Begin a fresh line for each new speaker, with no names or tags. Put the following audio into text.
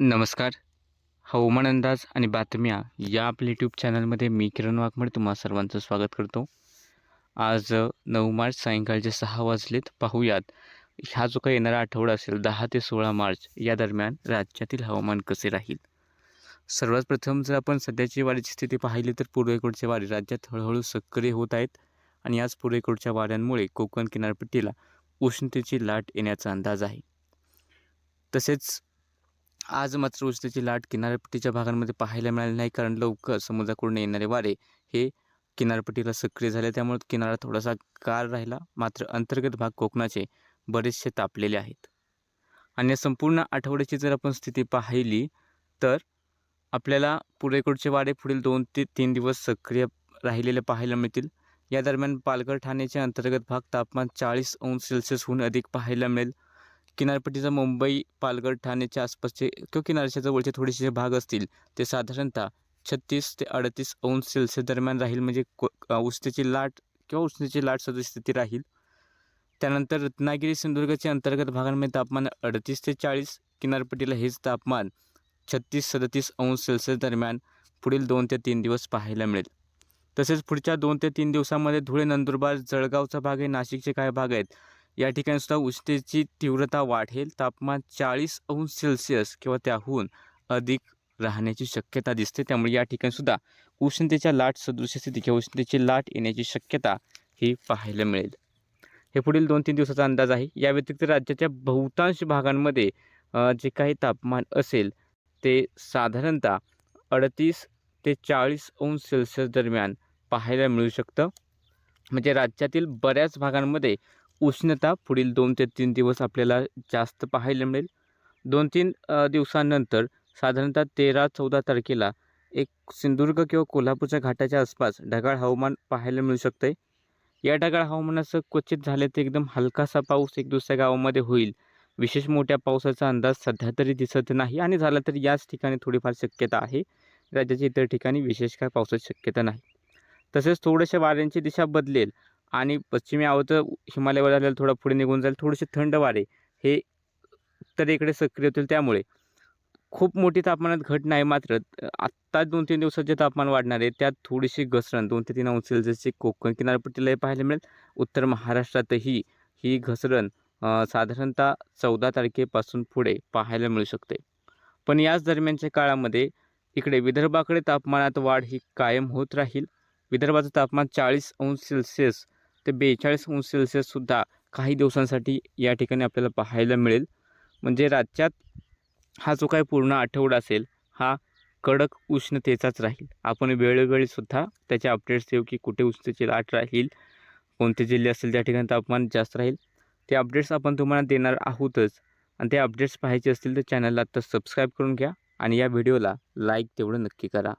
नमस्कार. हवामान अंदाज आणि बातम्या या आपल्या यूट्यूब चॅनलमध्ये मी किरण वाघमड तुम्हा सर्वांचं स्वागत करतो. आज नऊ मार्च सायंकाळचे सहा वाजलेत. पाहूयात. ह्या जो काही येणारा आठवडा असेल दहा ते सोळा मार्च या दरम्यान राज्यातील हवामान कसे राहील? सर्वात प्रथम जर आपण सध्याची वारीची स्थिती पाहिली तर पूर्वेकडच्या वारे राज्यात हळूहळू सक्रिय होत आहेत. आणि याच पूर्वेकडच्या वाऱ्यांमुळे कोकण किनारपट्टीला उष्णतेची लाट येण्याचा अंदाज आहे. तसेच आज मात्र उष्णतेची लाट किनारपट्टीच्या भागांमध्ये पाहायला मिळाली नाही कारण लवकर समुद्राकडून येणारे वारे हे किनारपट्टीला सक्रिय झाले. त्यामुळे किनारा थोडासा गार राहिला. मात्र अंतर्गत भाग कोकणाचे बरेचसे तापलेले आहेत. आणि या संपूर्ण आठवड्याची जर आपण स्थिती पाहिली तर आपल्याला पुरेकडचे वारे पुढील दोन ते तीन दिवस सक्रिय राहिलेले पाहायला मिळतील. या दरम्यान पालघर ठाण्याचे अंतर्गत भाग तापमान चाळीस अंश सेल्सिअसहून अधिक पाहायला मिळेल. किनारपट्टीचा मुंबई पालघर ठाण्याच्या आसपासचे किंवा किनारच्या जवळचे थोडेसे जे भाग असतील ते साधारणतः छत्तीस ते अडतीस अंश सेल्सिअस दरम्यान राहील. म्हणजे को उष्णतेची लाट किंवा उष्णतेची लाट सदृश स्थिती राहील. त्यानंतर रत्नागिरी सिंधुदुर्गच्या अंतर्गत भागांमध्ये तापमान अडतीस ते चाळीस किनारपट्टीला हेच तापमान छत्तीस सदतीस अंश सेल्सिअस दरम्यान पुढील दोन ते तीन दिवस पाहायला मिळेल. तसेच पुढच्या दोन ते तीन दिवसामध्ये धुळे नंदुरबार जळगावचा भाग आहे नाशिकचे काही भाग आहेत? या ठिकाणी सुद्धा उष्णतेची तीव्रता वाढेल. तापमान चाळीस अंश सेल्सिअस किंवा त्याहून अधिक राहण्याची शक्यता दिसते. त्यामुळे या ठिकाणी सुद्धा उष्णतेच्या लाट सदृश स्थिती किंवा उष्णतेची लाट येण्याची शक्यता ही पाहायला मिळेल. हे पुढील दोन तीन दिवसाचा अंदाज आहे. या व्यतिरिक्त राज्याच्या बहुतांश भागांमध्ये जे काही तापमान असेल ते साधारणतः अडतीस ते चाळीस अंश सेल्सिअस दरम्यान पाहायला मिळू शकतं. म्हणजे राज्यातील बऱ्याच भागांमध्ये उष्णता पुढील दोन ते तीन दिवस आपल्याला जास्त पाहायला मिळेल. दोन तीन दिवसानंतर दिवसांनंतर साधारणतः तेरा चौदा तारखेला एक सिंधुदुर्ग किंवा कोल्हापूरच्या घाटाच्या आसपास ढगाळ हवामान पाहायला मिळू शकते या ढगाळ हवामानाचं क्वचित झालं तर एकदम हलकासा पाऊस एक दुसऱ्या गावामध्ये होईल. विशेष मोठ्या पावसाचा अंदाज सध्या तरी दिसत नाही आणि झाला तरी याच ठिकाणी थोडीफार शक्यता आहे. राज्याच्या इतर ठिकाणी विशेष काय पावसाची शक्यता नाही. तसेच थोड्याशा वाऱ्यांची दिशा बदलेल. आणि पश्चिमी आवत हिमालयावर आलेला थोडा पुढे निघून जाईल. थोडेसे थंड वारे हे उत्तरेकडे सक्रिय होतील त्यामुळे. खूप मोठी तापमानात घट नाही मात्र आत्ता दोन तीन दिवसात जे तापमान वाढणार आहे त्यात थोडीशी घसरण दोन ते तीन अंश सेल्सिअसची कोकण किनारपट्टीलाही पाहायला मिळेल. उत्तर महाराष्ट्रातही ही घसरण साधारणतः चौदा तारखेपासून पुढे पाहायला मिळू शकते. पण याच दरम्यानच्या काळामध्ये इकडे विदर्भाकडे तापमानात वाढ ही कायम होत राहील. विदर्भाचं तापमान चाळीस अंश सेल्सिअस ते बेचाळीस अंश सेल्सिअससुद्धा काही दिवसांसाठी या ठिकाणी आपल्याला पाहायला मिळेल. म्हणजे राज्यात हा जो काही पूर्ण आठवडा असेल हा कडक उष्णतेचाच राहील. आपण वेळोवेळीसुद्धा त्याचे अपडेट्स देऊ की कुठे उष्णतेची लाट राहील कोणते जिल्हे असतील त्या ठिकाणी तापमान जास्त राहील. ते अपडेट्स आपण तुम्हाला देणार आहोतच. आणि ते अपडेट्स पाहायचे असतील तर चॅनलला आत्ता सबस्क्राईब करून घ्या आणि या व्हिडिओला लाईक तेवढं नक्की करा.